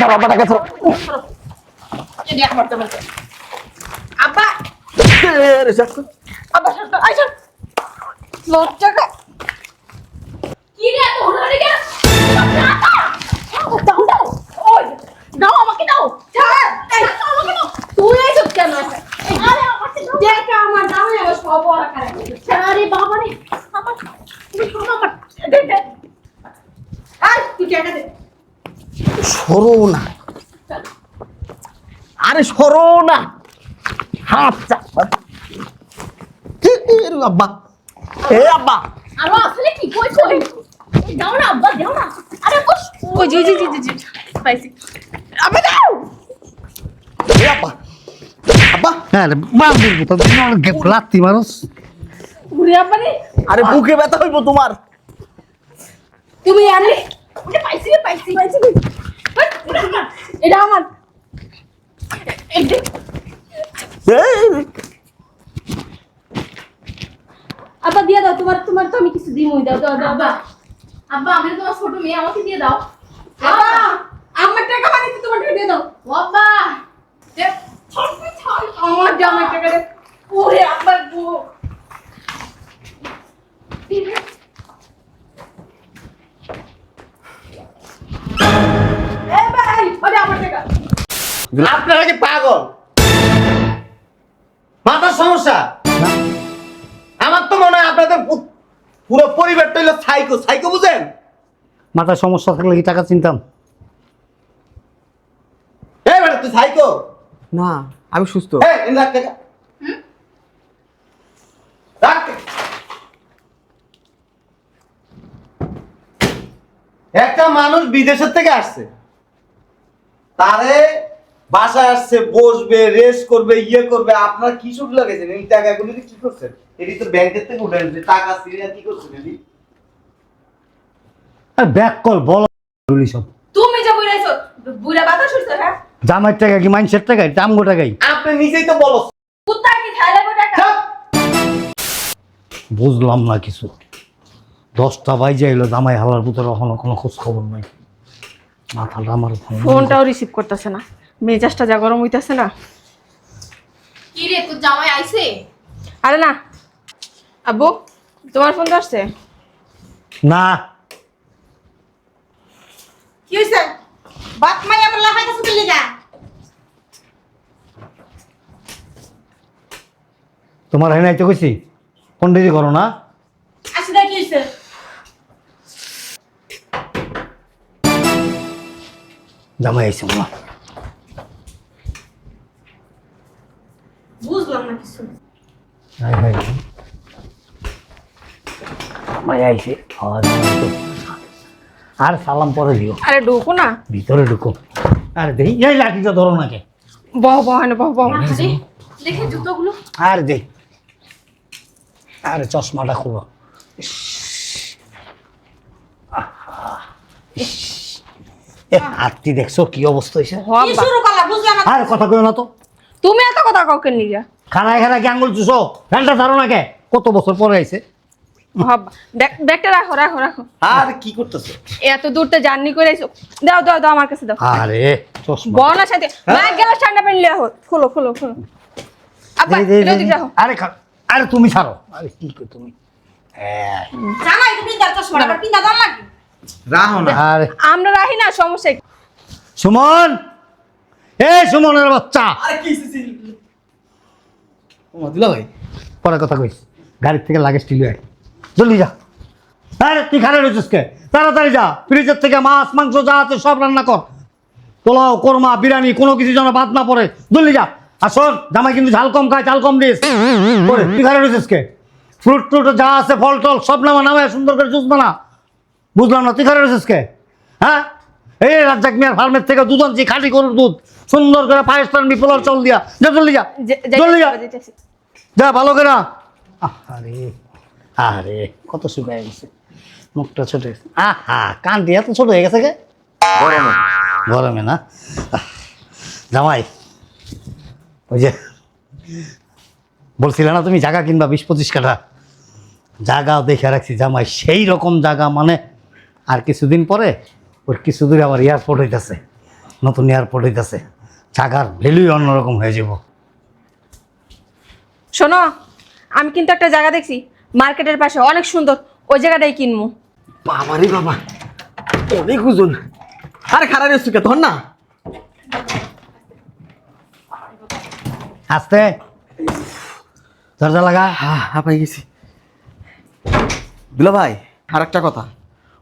ছাড়ো আব্বা টাকা ছাড়ো এনে একবার তো আব্বা। আব্বা লজ্জা আরে সরো না। হাত আব্বা? এ আব্বা। আরও আসলে কি কই কই দাও না আব্বা দাও না। আরে বস। ওই জি জি জি জি জি। পাইছি আবে দাও। এ আব্বা। আব্বা। হ্যাঁ রে, বাবুর তুমি অনেক লাত্তি মানুষ উড়ে আব্বা রে। আরে বুকে ব্যথা হইব তোমার। তুমি আরে পাইছি পাইছি পাইছি। এটা আমার। আব্বা দিয়ে দাও তোমার তোমার তো আমি কিছু দিমই দাও দাও দাও আব্বা আব্বা আমি তোমার ছোট মেয়ে আমাকে দিয়ে দাও। আব্বা আমার টাকা মানে তোমার টাকা দিয়ে দাও। আব্বা আমার জামাই টাকা দে। ওরে আব্বার বউ এ ভাই ওরে আমার টাকা। আপনারা কি পাগল? মাথার সমস্যা? আমার তো মনে হয় আপনাদের পুরো পরিবারটা সাইকো সাইকো বুঝেন? মাথায় সমস্যা থাকলে কি টাকা চিনতাম? এই বেটা তুই সাইকো না আমি সুস্থ। এই এনে রাখ টাকা। রাখ। একটা মানুষ বিদেশের থেকে আসছে। তারে বাসায় আসছে বসবে রেস্ট করবে ইয়ে করবে। আপনার কি সুখ লাগাইছেন? এই টাকাগুলি কি করছেন? এটি তো ব্যাংকের থেকে উঠে এনেছে টাকা সিরিয়া কি করছেন এটি? ব্যাক কল বল। সব। তুমি যে বুড়াইছো বুড়া হ্যাঁ? জামাইয়ের টাকা কি মাইন্সের টাকায় টামগো টাকাই। আপনি নিজেই তো বলো কুত্তা কি খাইলে গো টাকা? বুঝলাম না কিছু। দশটা বাইজে এলো জামাই হালার ভিতরে এখনও কোনো খোঁজ খবর নাই মাথাটা আমার ফোনটাও রিসিভ করতেছে না। মেজাজটা যা গরম হইতাছে না। কি রে তোর জামাই আইছে? আরে না। আব্বু তোমার ফোন তো আসছে না। কি হইছে? বাত মাই আমার লাফাই কাছে চলে যা তোমার হেনাই তো কইছি ফোন পন্ডিতি করো না। আসি দা কি হইছে। জামাই আইসে না বুঝলাম না কিছু হাই হাই জামাই আইসে খাওয়া দাওয়া আর সালাম পরে দিও। আরে ঢুকো না। ভিতরে ঢুকো। আরে দেখি এই লাঠিটা ধরো নাকে। বহ বহ না বহ বহ। দেখে জুতোগুলো। আর আরে চশমাটা খুলো। হাতটি দেখছ কি অবস্থা হয়েছে আর কথা কই না তো। তুমি এত কথা কাউকে নিয়ে? খানায় খানায় কি আঙুল চুষো? ফ্যানটা ধরো না কে কত বছর পরে আইছে? হব্বা ব্যাগ ব্যাগটা রাখো রাখো রাখো। আর কি করতেছো? এত দূরতে জার্নি করে আইছো। দাও দাও দাও আমার কাছে দাও। আরে চশমা। বনার সাথে ব্যাগ গেল ঠান্ডা পানি লিয়ে হোক খোলো খোলো খোলো। আব্বা দে, দে, দে, এটা দে। রাখো। আরে খা- আরে তুমি ছাড়ো। আরে কি কই তুমি? হ্যাঁ। জামাই তুমি দাও চশমাটা আবার পিন্দা দাও লাগে রাহো না। আরে। আমরা না সমস্যা সুমন! এ সুমনের বাচ্চা! আরে কি ও দিলা ভাই পরে কথা কইস। গাড়ির থেকে লাগেজ টিলি আয়। জলদি যা। আরে তুই খারাপ রয়েছিস কে? তাড়াতাড়ি যা। ফ্রিজের থেকে মাছ মাংস যা আছে সব রান্না কর। পোলাও কোরমা বিরিয়ানি কোনো কিছু যেন বাদ না পড়ে। জলদি যা। আর শোন জামাই কিন্তু ঝাল কম খায় ঝাল কম দিস। তুই খারাপ রয়েছিস কে? ফ্রুট ট্রুট যা আছে ফল টল সব নামা নামে সুন্দর করে জুস বানা বুঝলাম না তুই খারাপ রয়েছিস কে? হ্যাঁ? এই রাজ্জাক মিয়ার ফার্মের থেকে দুধ আনছি খাঁটি গরুর দুধ। সুন্দর করে পায়েস টানবি পোলার চল দিয়া। যা জলদি যা। জলদি যা। যা ভালো করে আরে আরে কত শুকায় গেছে। মুখটা ছোট হয়েছে। আহা কানটি এত ছোট হয়ে গেছে কে? গরমে। গরমে না? জামাই ওই যে বলছিলে না তুমি জায়গা কিনবা বিশ পঁচিশ কাঠা। জায়গাও দেখে রাখছি জামাই সেই রকম জায়গা মানে আর কিছুদিন পরে ওর কিছু দূরে আমার এয়ারপোর্ট হইতেছে নতুন এয়ারপোর্ট হইতেছে। জায়গার ভ্যালুই অন্যরকম হয়ে যাব শোনো আমি কিন্তু একটা জায়গা দেখছি। মার্কেটের পাশে অনেক সুন্দর ওই জায়গাটাই কিনবো বাবারে বাবা অনেক ওজন। আরে খারাপ রেস্টু কে ধর না। আসতে। দরজা লাগা। হ্যাঁ হাঁপাই গেছি। দুলা ভাই আর একটা কথা।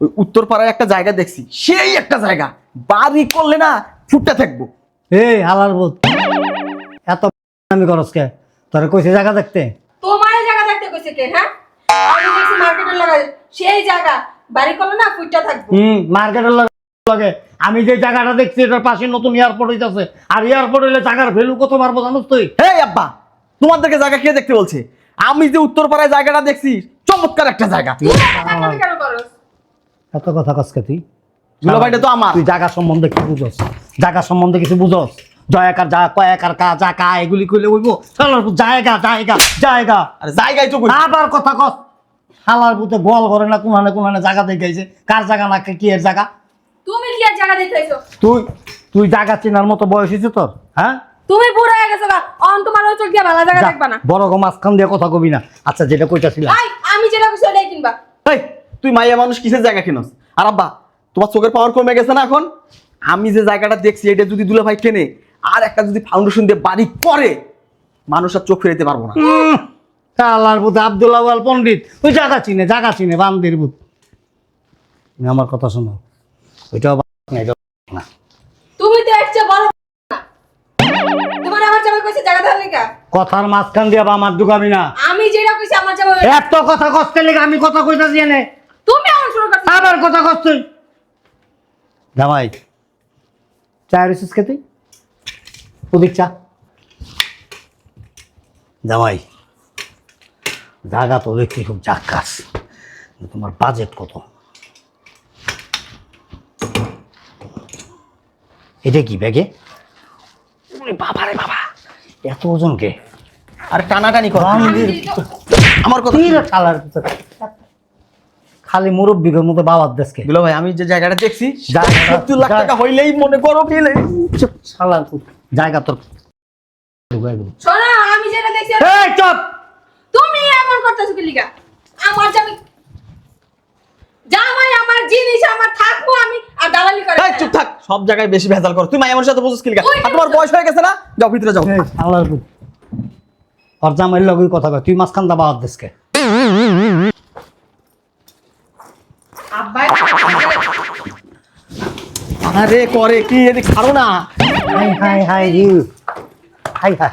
ওই উত্তর পাড়ায় একটা জায়গা দেখছি সেই একটা জায়গা। বাড়ি করলে না ফুটটা থাকব। এই হালার বোধ। এত আমি খরচ কে? তোরা কইছে জায়গা দেখতে। তোমার জায়গা দেখতে কইছে কে হ্যাঁ? আমি দেখছি মার্কেটের লাগা সেই জায়গা বাড়ি করলে না ফুইটা থাকব। হুম মার্কেটের লগে আমি যে জায়গাটা দেখছি এটার পাশে নতুন এয়ারপোর্ট হইতাছে। আর এয়ারপোর্ট হইলে জায়গার ভ্যালু কত পারব জানোস তুই? হে আব্বা তোমাদেরকে জায়গা কে দেখতে বলছে? আমি যে উত্তর পাড়ায় জায়গাটা দেখছি চমৎকার একটা জায়গা। তুমি এত কেন কথা কসকে তুই? দুলা ভাইটা তো আমার। তুই জায়গা সম্বন্ধে কি বুঝস। জায়গা সম্বন্ধে কিছু বুঝস। জয়াকার যা কয়াকার কা যা কা এগুলি কইলে বইব চলো জায়গা জায়গা জায়গা। আরে জায়গায় তো কই আবার কথা কস। হালার পুতে গোয়াল করে না কোনখানে কোনখানে জায়গা দেখাইছে? কার জায়গা না কি এর জায়গা? তুমি কি আর জায়গা দেখতেছো তুই তুই জায়গা চেনার মতো বয়স হয়েছে তোর হ্যাঁ? তুমি বুড়ো হয়ে গেছো অন তোমার ওই চোখ দিয়ে ভালো জায়গা দেখবা না। বড় গো মাঝখান দিয়ে কথা কবি না। আচ্ছা যেটা কইতাছিলাম। ভাই আমি যেটা কইছি ওটাই কিনবা। এই তুই মাইয়া মানুষ কিসের জায়গা কিনস? আর আব্বা তোমার চোখের পাওয়ার কমে গেছে না এখন? আমি যে জায়গাটা দেখছি এটা যদি দুলা ভাই কেনে আর একটা যদি ফাউন্ডেশন দিয়ে বাড়ি করে মানুষ আর চোখ ফেরাতে পারব না। উম, আল্লাহর পুতে আব্দুল আওয়াল পণ্ডিত। ওই জায়গা চিনে জায়গা চিনে বান্দির বুত তুমি আমার কথা শোনো। ওইটাও না, এটাও না। তুমি তো চেয়ে বড় না। তোমার আমার জামাই কইছে জায়গা লেগা। কথার মাঝখান দিয়ে বা আমার ঢুকাবি না। আমি যেটা কইছি আমার জামাই এত কথা কষ্ট লেগে আমি কথা কইতাছি এনে। তুমি এমন শুরু করছ। আবার কথা কষ্ট জামাই চা রিসিস খেতে? ওদিক চা। জামাই জায়গা তো দেখছি খুব জাক্কাস তোমার বাজেট কত? এটা কি ব্যাগে? বাবা রে বাবা এত ওজন কে? আর টানাটানি কর। আমার কথা ভিতরে। খালি মুরব্বীর মতো বাবার দেশকে। দুলা ভাই আমি যে জায়গাটা দেখছি সত্তর লাখ টাকা হইলেই মনে করো পেলে চুপ জায়গা তোর আমি যেটা দেখছি এই চুপ! করতেছো কি লিগা? আমার জামাই জামাই আমার জিনিস আমার থাকব আমি আর দালালি করে এই চুপ থাক। সব জায়গায় বেশি ভেজাল করো। তুই সাথে বুঝছিস কি লিগা? আর তোমার বয়স হয়ে গেছে না? যাও ভিতরে যাও। পুত। ওর জামাইয়ের লগেই কথা কয় তুই দা বাবার দেশকে আরে করে কি? এদিক ছাড়ো না। Hi hi hi you. Hi high.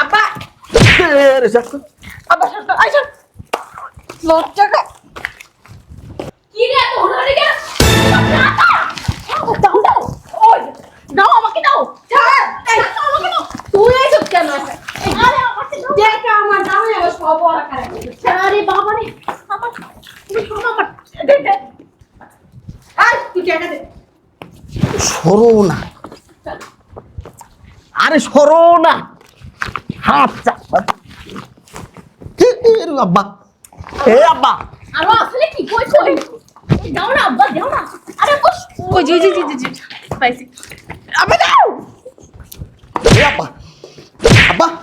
আব্বা এ, যাক তো। আব্বা। আইসা লজ্জা কা কি রে এত হুড়াহুড়ি কেন? দাও দাও ওই দাও আমাকে দাও। তুই এসব কেন? দেখ আমার দামে আমার সব আরে বাবা রে আমার। তুই টাকা দে। সরো না। আরে সরো না। হাত আব্বা? এ আব্বা। আরও আসলে কি কই কই দাও না আব্বা দাও না। আরে বস। ওই জি জি জি জি জি। পাইছি আব্বা দাও। এ আব্বা।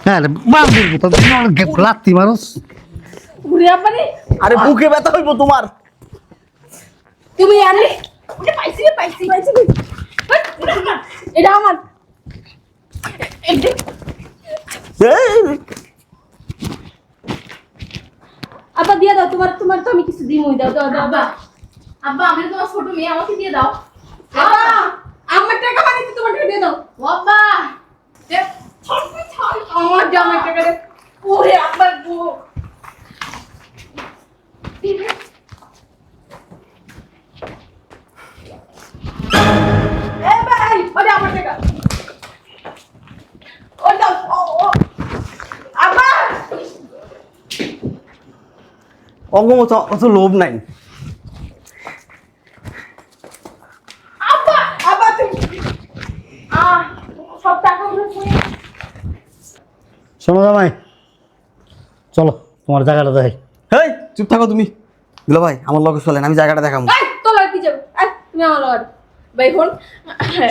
হ্যাঁ লাত্তি মানুষ। ঘুরে আব্বা রে। আরে বুকে ব্যথা হইব তোমার। তুমি আরে পাইছি পাইছি পাইছি। এটা আমার। আব্বা দিয়ে দাও তোমার তোমার তো আমি কিছু দিমই দাও দাও দাও আব্বা আব্বা আমি তোমার ছোট মেয়ে আমাকে দিয়ে দাও। আব্বা! আমার টাকা মানে তোমার টাকা দিয়ে দাও। আব্বা! দে, ছাড়, ছাড়। আমার জামাই টাকা দে। ওরে আব্বা গো। অগমত অত লোভ নাই। শোনো জামাই চলো তোমার জায়গাটা দেখাই। হেই চুপ থাকো তুমি। দুলা ভাই আমার লগে চলেন আমি জায়গাটা দেখাবো। তোর কি যাব? তুমি আমার লগে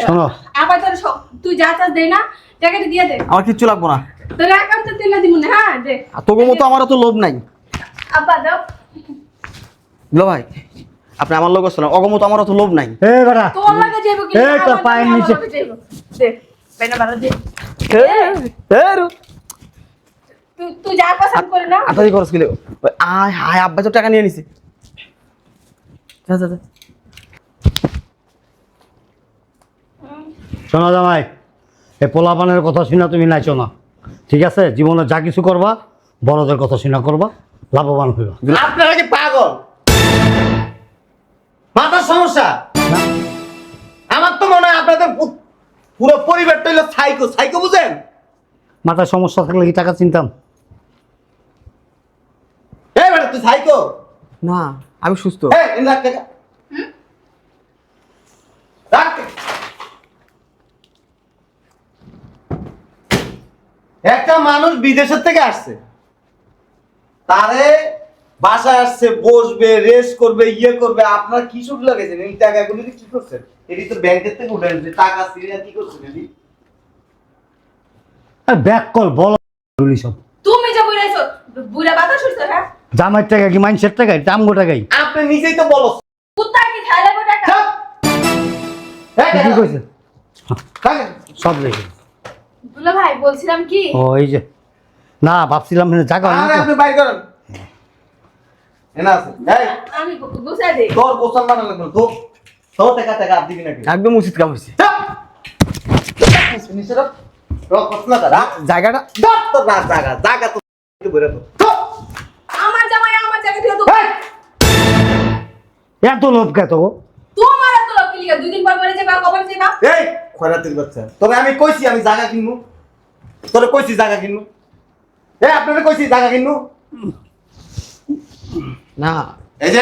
শোনো। আবার তোর তুই যা চাস দে না টাকাটা দিয়ে দে। আমার কিচ্ছু লাগবো না। তোর অ্যাকাউন্টে তেলে দিব না হ্যাঁ দে। মতো আমার তো লোভ নাই। আব্বা দাও। দুলা ভাই আপনি আমার চলেন। অগমত আমার তো লোভ নাই। এ বেটা। তোর লাগে যাইব কি এই তোর পায়ের নিচে। দে বেনা বাড়া দে। তুই তুই যা পছন্দ করে না আতারি খরচ গেলে আয় হায় আব্বা তো টাকা নিয়ে নিছে। যা যা যা। শোনো জামাই এই পোলাপানের কথা শুনা তুমি নাইছো না। ঠিক আছে? জীবনে যা কিছু করবা বড়দের কথা শুনা করবা লাভবান হইবা। আপনারা কি পাগল? মাথার সমস্যা? আমার তো মনে হয় আপনাদের পুরো পরিবারটা হইল সাইকো সাইকো বুঝেন? মাথায় সমস্যা থাকলে কি টাকা চিনতাম? এই বেটা তুই সাইকো না আমি সুস্থ। এই এনে রাখ টাকা রাখ একটা মানুষ বিদেশের থেকে আসছে তারে বাসায় আসছে বসবে রেস্ট করবে ইয়ে করবে আপনার কি শুরু লাগেছে? এই টাকাগুলো কি করছেন এটি তো ব্যাংকের থেকে উঠে আনছে টাকা সিরিয়া কি করছেন এটি আর ব্যাক কল বল। সব। তুমি যে বুড়াইছো বুড়া বাতাস হইছো হ্যাঁ? জামাইয়ের টাকা কি মাইনসের টাকাই টামগো টাকাই। আপনি নিজেই তো বলো। কুত্তা কি খাইলে গো টাকা চাপ। কি কইছে? সব রেখে দুলা ভাই বলছিলাম কি? ও এই যে। না ভাবছিলাম যে জায়গা আরে আপনি বাইর করেন। এনা আছে। এই আমি গুছাই দেই। তোর গোসল বানা লাগবে তো তো টাকা টাকা আপনি দিবি নাকি? একদম উচিত কাম চাপ। নিচে রাখ। রক করছ না তারা জায়গাটা দাঁত তো না জায়গা। জায়গা তো বেরে তো। আমার জামাই আমার জায়গা থেকে তো এত লোভ কে তো তোমার এত দুই দিন পর পরে যাবা কখন যাবা এই! খয়রাতির বাচ্চা। তোরে আমি কইছি আমি জায়গা কিনবো। তোরে কইছি জায়গা কিনবো। এই আপনারে কইছি জায়গা কিনবো। না। এই যে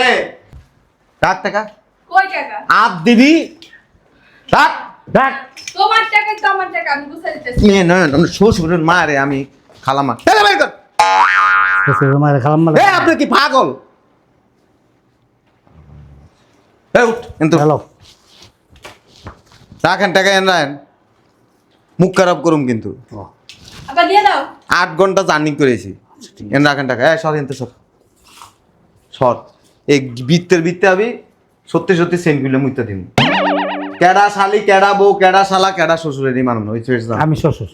রাখ টাকা। কই টাকা? আপ দিবি। রাখ দেখ তোমার টাকা তো আমার টাকা আমি গুছাই দিতেছি। মেয়ে নয় আমি শ্বশুরের মা। রে আমি খালামা কর আপনি কি পাগল? উঠ কিন্তু। হ্যালো। রাখেন টাকা এন রাখেন। মুখ খারাপ করুম কিন্তু। আবার দিয়ে দাও। আট ঘণ্টা জার্নি করেছি। এন রাখেন টাকা। হ্যাঁ সর এনতে সর। সর। এই বৃত্তের বৃত্তে আমি সত্যি সত্যি সেন্টগুলো মুইতে দিন। কেডা শালি কেডা বউ কেডা শালা কেডা শ্বশুরেরই মানুষ হয়েছে আমি শ্বশুর।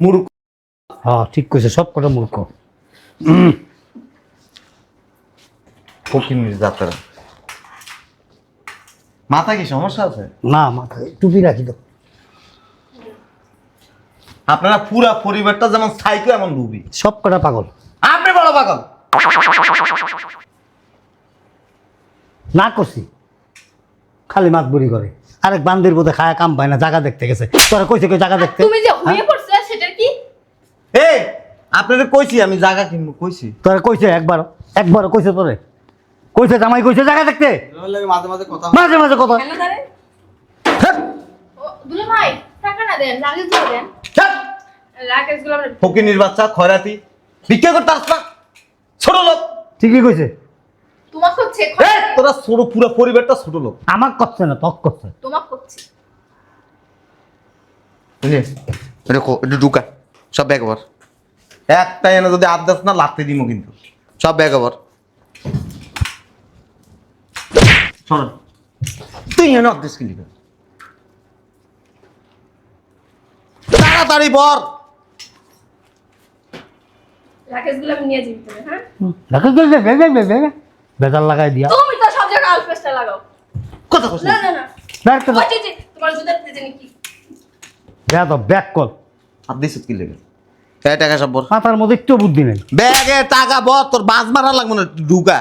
মূর্খ। হ্যাঁ ঠিক কইছে সব কটা মূর্খ। ফকির যাত্রা মাথা কি সমস্যা আছে? না মাথায় টুপি রাখি তো। আপনারা পুরা পরিবারটা যেমন সাইকো এমন রুবি। সব কটা পাগল। আপনি বড় পাগল। না করছি। খালি মাত বুড়ি করে। আরেক বান্দির বোধে খায়া কাম পায় না জায়গা দেখতে গেছে। তোরা কইছে কই জায়গা দেখতে? তুমি যে হুইয়ে পড়ছো সেটার কি? এ আপনাদের কইছি আমি জায়গা কিনবো কইছি। তোরা কইছে একবার একবার কইছে তোরে? কইছে জামাই কইছে জায়গা দেখতে? মাঝে মাঝে কথা মাঝে মাঝে কথা কেন ধরে দুলা ভাই টাকা না দেন লাগেজ দেন। লাগেজগুলো ফকিনির বাচ্চা খয়রাতি। ভিক্ষা করতে আসছ না ছোট লোক। ঠিকই কইছে। তোমাক হচ্ছে তোরা ছোট পুরো পরিবারটা ছোট লোক। আমার করছে না তক করছে। তোমাক হচ্ছে বুঝলি এটা কো- এটা ঢুকা। সব ব্যাগ ওভার একটা এনে যদি আদাস না লাত্তি দিমো কিন্তু। সব ব্যাগ ওভার শোন তুই এনে অর্ধেক কিলি তাড়াতাড়ি নিয়ে হ্যাঁ? দেখো গেলে বেগে বেগে বেজার লাগাই দিয়া। তুমি তো সব জায়গায় আলপেস্টা লাগাও। না। না না দেখ তো ওই যে যে, তোমার জুতার জানি কি। দেখ তো ব্যাক কল। আর দিছিস কি লেগে? এই টাকা সব মাথার মধ্যে একটু বুদ্ধি নেই। ব্যাগে টাকা বর তোর বাস মারা লাগবে না ঢুকা।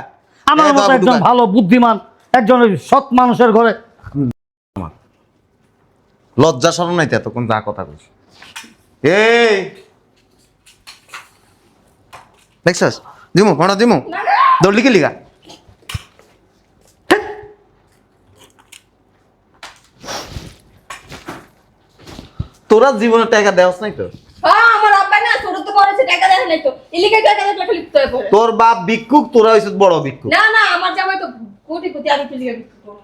আমার মতো ঢুকা। ভালো বুদ্ধিমান একজন সৎ মানুষের ঘরে। লজ্জা সরম নাই তো এতক্ষণ যা কথা কইস এই! দেখছস? দিমু দিমু। দৌড়লি কি লিগা? তোরা জীবনে টাকা দেওয়াস নাই তো? হ্যাঁ হয় তোর বাপ ভিক্ষুক তোরা বড় ভিক্ষুক। না না আমার জামাই তো কোটি কোটি আমি বিক্রি করব।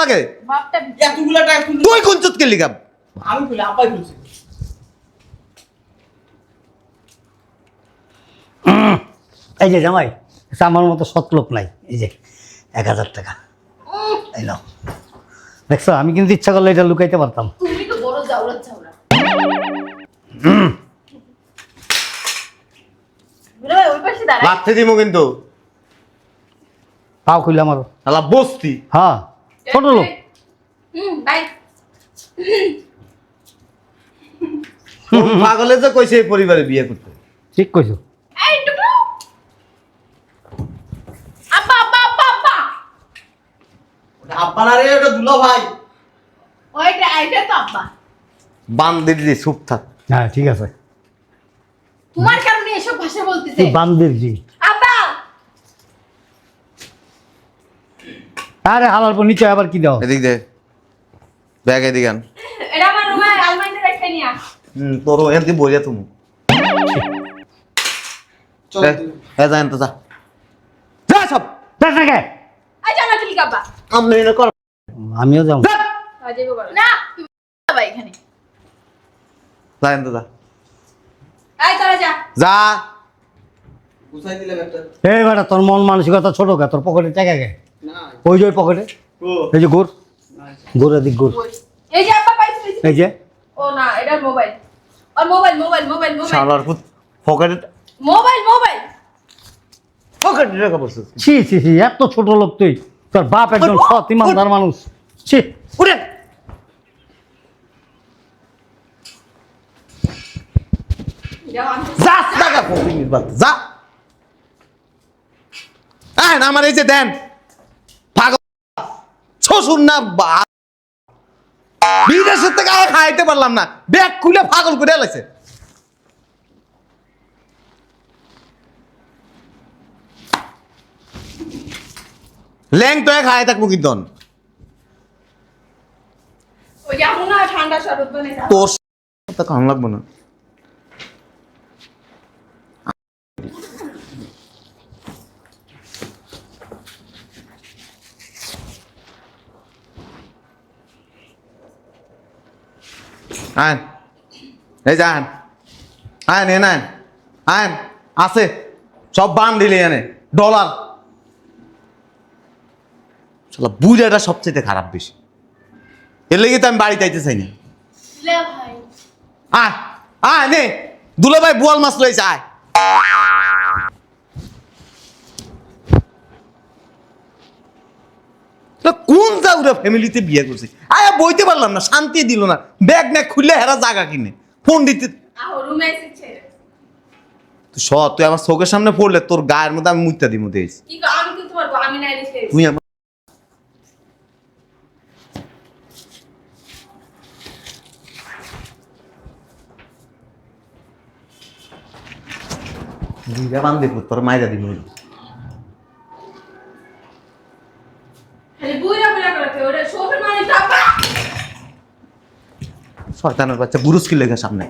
লাগে? বাপটা এতগুলো টাকা তুই তুই কোন চুতকে লিগা? আমি আব্বাই এই যে জামাই আমার মতো সৎ লোক নাই। এই যে এক হাজার টাকা। এই নাও। দেখছ আমি কিন্তু ইচ্ছা করলে এটা লুকাইতে পারতাম। তুমি তো বড় জাউরা। লাথে দিমু কিন্তু। তাও খুললে আমার শালা বস্তি। হ্যাঁ ছোট লোক হুম বাই। পাগলে যে কইছে এই পরিবারে বিয়ে করতে। ঠিক কইছো এই টুকু। আব্বা আব্বা আব্বা আব্বা। ওটা আব্বা না রে ওটা দুলা ভাই। ওইটা আইটা তো আব্বা। বান্দির দি চুপ থাক। হ্যাঁ ঠিক আছে। তোমার কারণে এসব ভাষা বলতেছে। তুই বান্দির জি আব্বা আরে হালার পর নিচে আবার কি দাও? এদিক দে। ব্যাগ এদিকে আন। এটা আমার রুমে আলমারিতে রেখে নিয়া হুম তোর এনতি বইয়া তুমি চল এ যা এনতে যা। যা সব দেখ না কে? আই জানা তুলি কাব্বা আমি এনে কর। আমিও যাব। যা। আজে বাবা না তুমি বাবা এখানে। যা এনতে যা। আই তোরা যা। যা। এই বেটা তোর মন মানসিকতা ছোট কে? তোর পকেটে টাকা কে? না ওই যে ওই পকেটে? এই যে গোর? গোর এদিক গোর। এই যে আব্বা পাইছি। এই যে? ও না এটা মোবাইল। আর মোবাইল মোবাইল মোবাইল মোবাইল। শালার পুত পকেটে মোবাইল মোবাইল। পকেটে টাকা পড়ছিস ছি ছি ছি এত ছোট লোক তুই। তোর বাপ একজন সৎ ইমানদার মানুষ। ছি উড়ে যা টাকা যা। হ্যাঁ আমার এই যে দেন। শ্বশুর না বিদেশের থেকে আর খাইতে পারলাম না। ব্যাগ খুলে পাগল করে লাগছে ল্যাং তো খাই থাকব কিন্তু তোর তো কাম লাগবো না। আইন। এই যে আন আন এ আইন। আন আছে। সব বান দিলে এনে। ডলার। চলো বুঝাটা সবচেয়ে খারাপ বেশি। এর লেগে তো আমি বাড়িতে আইতে চাই না। আয় আয় নে। দুলে ভাই বোয়াল মাছ লইছে আয়। কোন জাউরা ফ্যামিলিতে বিয়ে করছে? আয়া বইতে পারলাম না শান্তি দিল না। ব্যাগ ম্যাগ খুললে হেরা জায়গা কিনে। ফোন দিতে তুই সৎ তুই আমার চোখের সামনে পড়লে তোর গায়ের মধ্যে আমি মুইতা দিয়েছি তুই আমার বান্ধে তোর মাইরা দিব খালি বুইরা বুইরা করতে ওরে শোফের মানে তো আব্বা শয়তানের বাচ্চা বুরুজ লেগে সামনে।